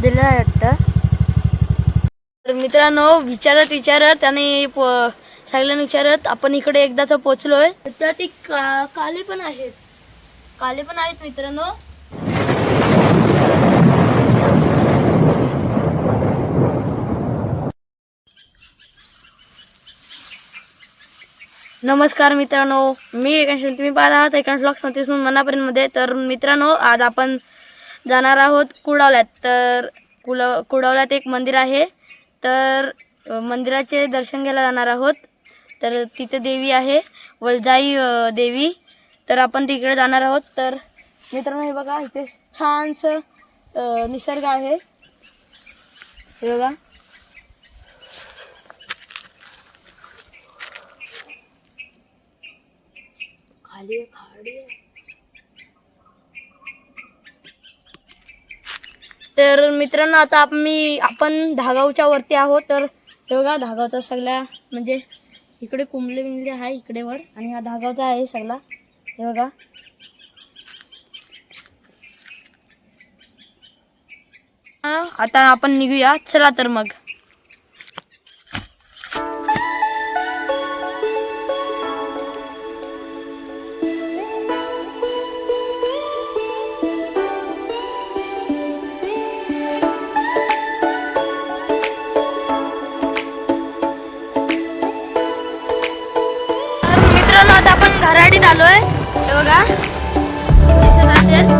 दिलेला आहे वाटतं. तर मित्रांनो विचारत विचारत आणि प- सगळ्यांना विचारत आपण इकडे एकदाच पोचलोय तर ती का काले पण आहेत. काले पण आहेत मित्रांनो. नमस्कार मित्रांनो मी एकांश तुम्ही पाहत आहात एकांश ब्लॉग्स सतीसून मनापर्यंत मध्ये तर मित्रांनो आज आपण जाणार आहोत कुडावल्यात. तर कुल कुडावल्यात एक मंदिर आहे. तर मंदिराचे दर्शन घ्यायला जाणार आहोत. तर तिथे देवी आहे वलजाई देवी. तर आपण तिकडे जाणार आहोत. तर मित्रांनो हे बघा इथे छानसं निसर्ग आहे. हे बघा. खाली खाडी तर मित्रांनो आता मी आपण धागावच्या वरती आहोत. तर हे बघा धागावचा सगळा म्हणजे इकडे कुंबले बिंबले आहे इकडे वर. आणि हा धागावचा आहे सगळा. हे बघा. हा, आता आपण निघूया. चला तर मग. आलोय. हे बघा. दिसत असेल.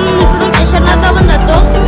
मित्रांनो आपण इकडून जातो.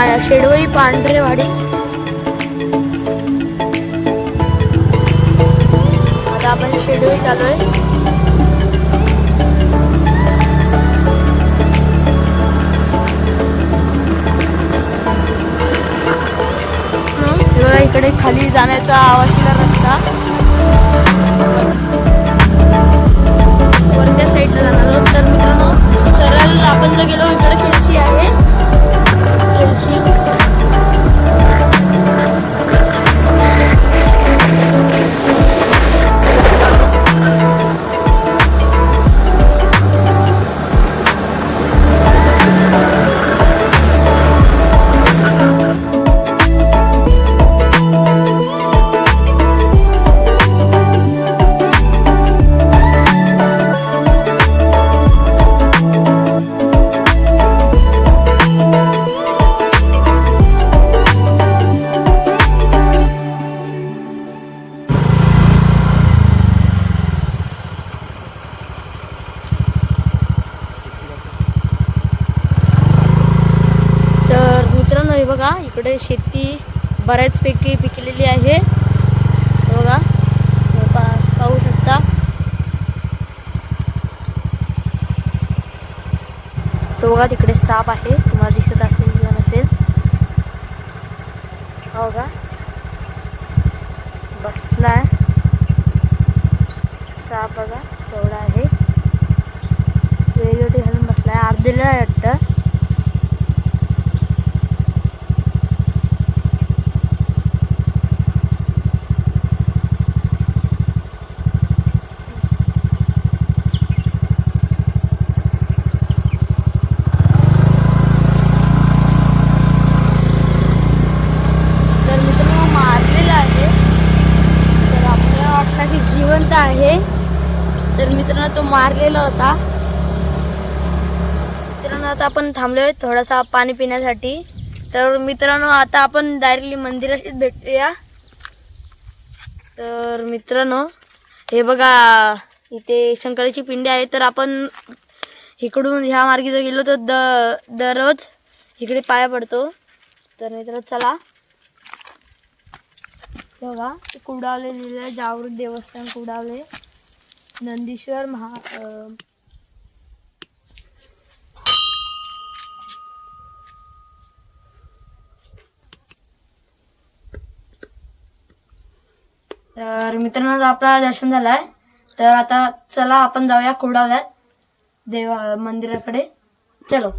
पा- शेडवई पांढरेवाडी. आता आपण शेडवईत आलोय इकडे खाली जाण्याचा आवाजला रस्ता वरच्या साईडला जाणार तर मित्रांनो सरळ आपण जर गेलो इकडे बऱ्याचपैकी पिकलेली आहे. बघा पा- पाहू शकता. तो बघा तिकडे साप आहे. तुम्हाला दिसत असेल किंवा नसेल. हो का आहे. साप बघा तेवढा आहे. वेगवेगळे घालून बसलाय आहे. आहे वाटतं तर मित्रांनो मारलेला आहे तर आपल्याला वाटला की जिवंत आहे तर मित्रांनो तो मारलेला होता. मित्रांनो आता आपण थांबलोय थोडासा पाणी पिण्यासाठी. तर मित्रांनो आता आपण डायरेक्टली मंदिराशीच भेटूया. तर मित्रांनो हे बघा इथे शंकराची पिंडी आहे. तर आपण इकडून ह्या मार्गी जर गेलो तर द दररोज इकडे पाया पडतो. तर मित्र चला. बघा ते कुडावले लिहिलं आहे जागृत देवस्थान कुडावले. नंदीश्वर महा तर मित्रांनो आपला दर्शन झालंय. तर आता चला आपण जाऊया कुडावल्यात देवा मंदिराकडे. चलो.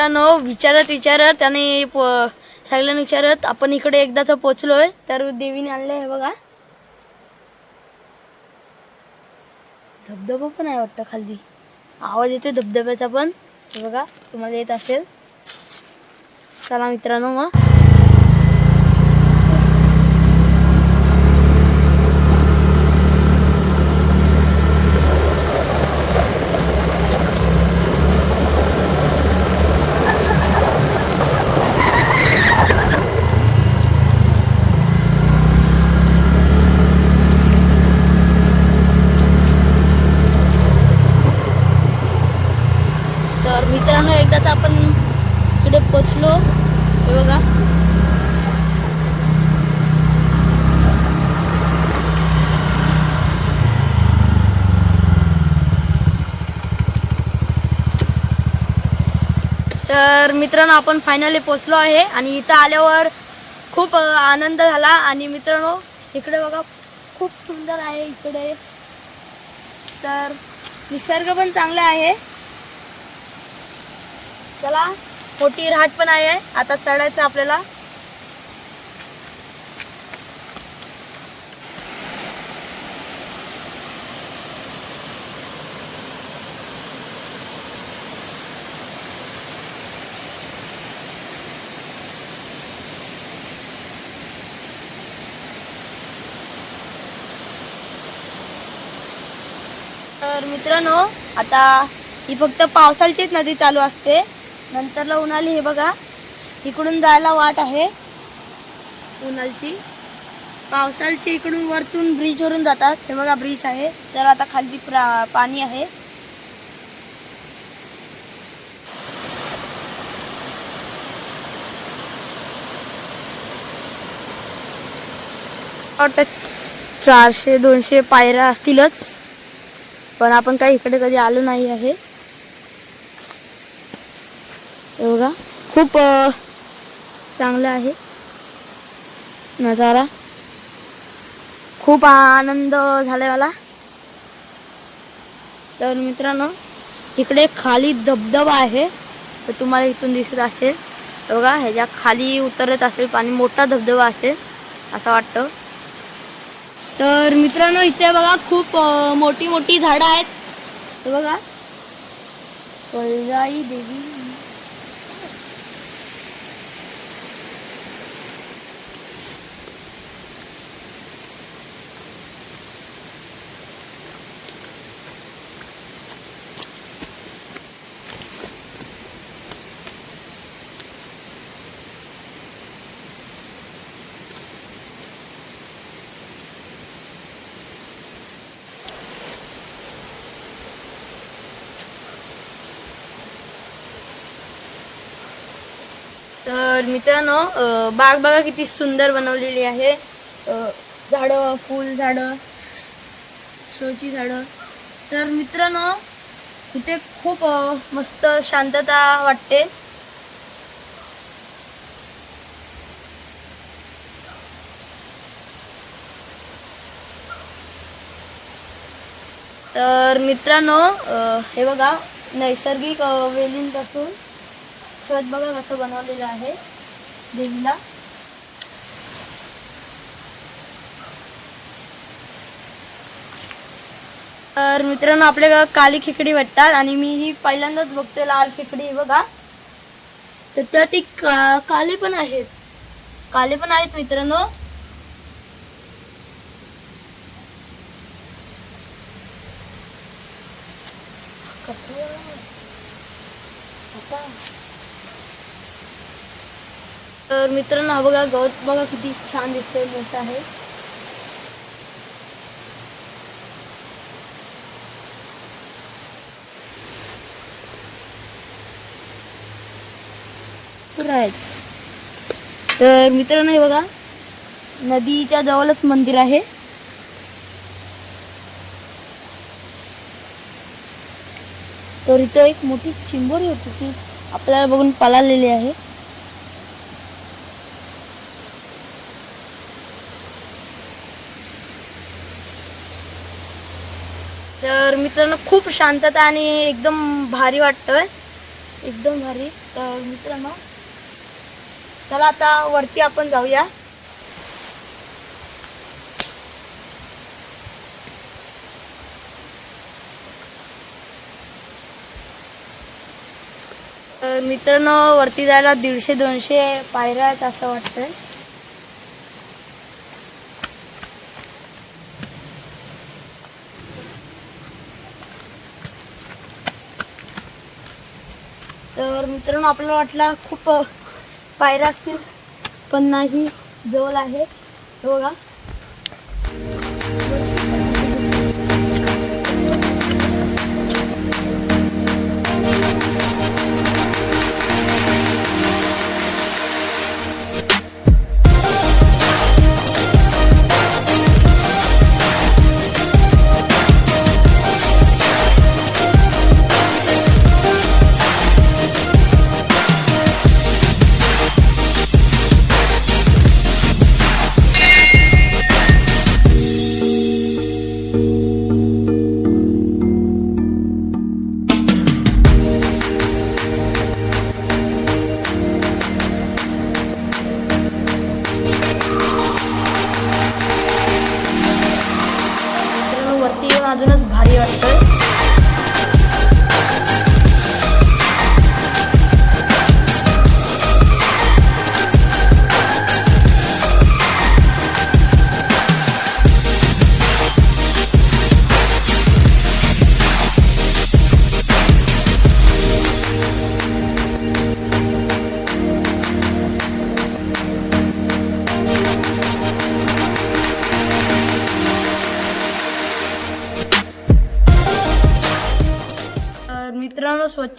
मित्रांनो विचारत विचारत त्याने प सगळ्यांना विचारत आपण इकडे एकदाच पोचलोय. तर देवीने आणले हे बघा. धबधबा पण आहे वाटतं खाली आवाज येतोय धबधब्याचा पण. बघा तुम्हाला येत असेल. चला मित्रांनो मग तर मित्रांनो एकदाच आपण इकडे पोचलो हे बघा. तर मित्रांनो आपण फायनली पोचलो आहे आणि इथं आल्यावर खूप आनंद झाला. आणि मित्रांनो इकडे बघा खूप सुंदर आहे इकडे. तर निसर्ग पण चांगला आहे. चला. मोठी रहाट पण आहे. आता चढायचं आपल्याला. तर मित्रांनो आता ही फक्त पावसाळीचीच नदी चालू असते. नंतरला उन्हाळी हे बघा. इकडून जायला वाट आहे. उन्हाळची पावसाळची इकडून वरतून ब्रिजवरून जातात. हे बघा ब्रिज आहे. तर आता खाली प्रा- पाणी आहे. चारशे दोनशे पायऱ्या असतीलच. पण आपण काही इकडे कधी आलो नाही आहे. हे बघा खूप चांगलं आहे. नजारा. खूप आनंद झालाय मला. तर मित्रांनो इकडे खाली धबधबा आहे. तर तुम्हाला इथून दिसत असेल. बघा ह्याच्या खाली उतरत असेल पाणी. मोठा धबधबा असेल असं वाटतं. तर मित्रांनो इथे बघा खूप मोठी मोठी झाडं आहेत. बघा. पळजाई देवी. तर मित्रांनो बाग बघा किती सुंदर बनवलेली आहे. झाडं फुल झाडं शोची झाडं. तर मित्रांनो इथे खूप मस्त शांतता वाटते. तर मित्रांनो हे बघा नैसर्गिक वेलींपासून छत बघा कसं बनवलेलं आहे देवीला. तर मित्रांनो आपल्या काली खेकडी भेटतात आणि मी ही पहिल्यांदाच बघतोय लाल खेकडी बघा. तर त्यात ती का काले पण आहेत. काले पण आहेत मित्रांनो. कसं आता. तर मित्रांनो हा बघा गवत बघा किती छान दिसतंय मोठं आहे. आहेत तर मित्रांनो हे बघा नदीच्या जवळच मंदिर आहे. तर इथं एक मोठी चिंबोरी होती ती आपल्याला बघून पळालेली आहे. तर मित्रांनो खूप शांतता आणि एकदम भारी वाटतंय. एकदम भारी. तर मित्रांनो चला आता वरती आपण जाऊया. तर मित्रांनो वरती जायला दीडशे दोनशे पायऱ्या आहेत असं वाटतंय तर मित्रांनो आपल्याला वाटला खूप पायऱ्या असतील पण नाही जवळ आहे. बघा.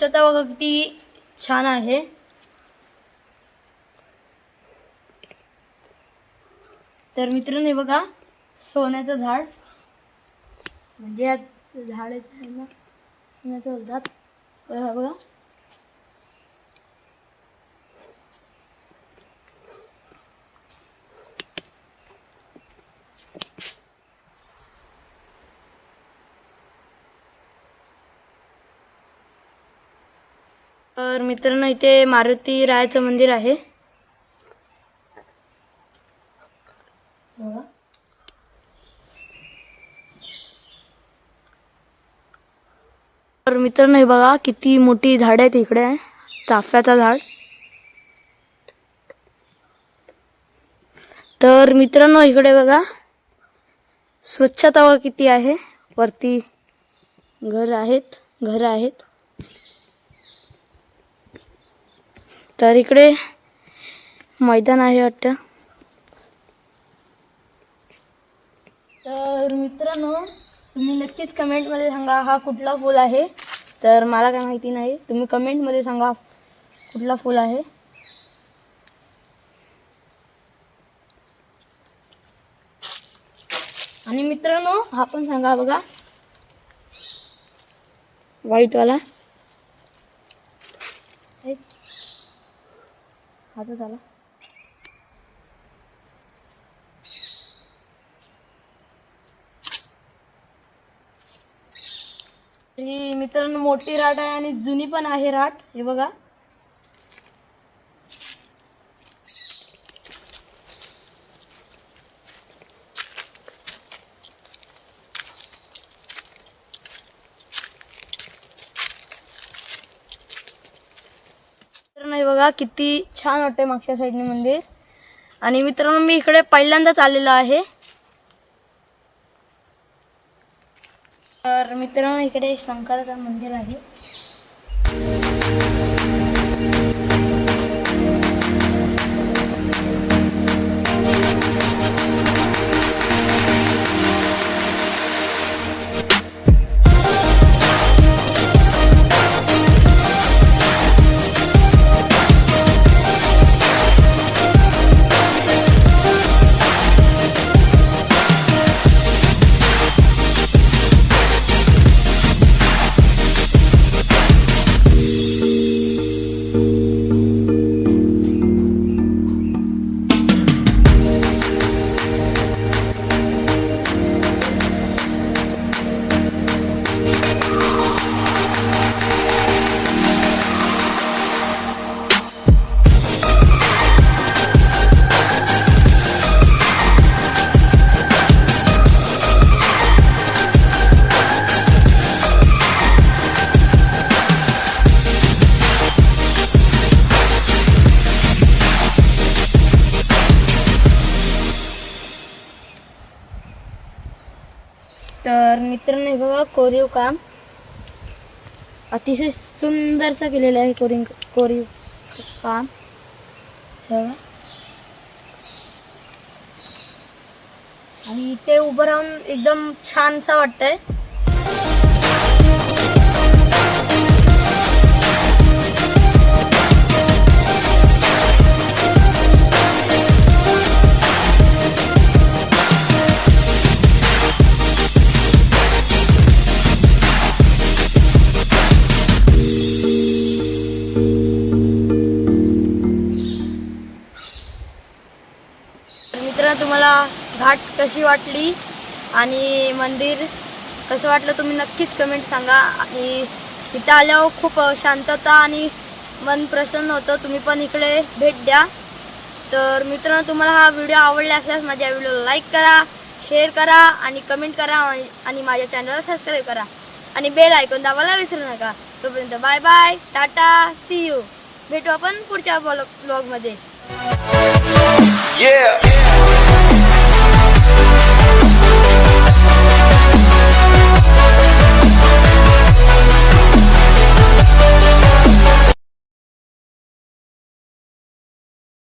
स्वच्छता बघा किती छान आहे. तर मित्रांनो हे बघा सोन्याचं झाड. म्हणजे या आहे ना सोन्याचं बघा. तर मित्रांनो इथे मारुती रायाचं मंदिर आहे. तर मित्रांनो हे बघा किती मोठी झाड आहेत इकडे. चाफ्याचं झाड. तर मित्रांनो इकडे बघा. स्वच्छता किती आहे. वरती घर आहेत घर आहेत. तर इकडे मैदान आहे वाटतं. तर मित्रांनो तुम्ही नक्कीच कमेंटमध्ये सांगा हा कुठला फूल आहे. तर मला काय माहिती नाही तुम्ही कमेंटमध्ये सांगा कुठला फूल आहे. आणि मित्रांनो हा पण सांगा बघा. व्हाईटवाला हातात आला मित्रांनो मोठी राट आहे आणि जुनी पण आहे राट. हे बघा मित्रांनो हे बघा किती छान वाटतंय मागच्या साईडने मंदिर. आणि मित्रांनो मी इकडे पहिल्यांदाच आलेलो आहे. तर मित्रांनो इकडे शंकराचं मंदिर आहे. तर मित्रांनो बघा कोरीव काम. अतिशय सुंदरसं केलेलं आहे कोरीव कोरीव काम. बघा. आणि इथे उभं राहून एकदम छानसा वाटतंय. मित्र मित्रांनो तुम्हाला घाट कशी वाटली आणि मंदिर कसं वाटलं तुम्ही नक्कीच कमेंट सांगा. आणि इथं आल्यावर खूप शांतता आणि मन प्रसन्न होतं. तुम्ही पण इकडे भेट द्या. तर मित्रांनो तुम्हाला हा व्हिडिओ आवडला असल्यास माझ्या व्हिडिओला लाईक करा शेअर करा आणि कमेंट करा आणि- आणि माझ्या चॅनलला सबस्क्राईब करा. आणि बेल ऐकून दाबायला विसरू नका. तोपर्यंत bye bye tata see you भेटू आपण पुढच्या ब्लॉगमध्ये yeah. yeah.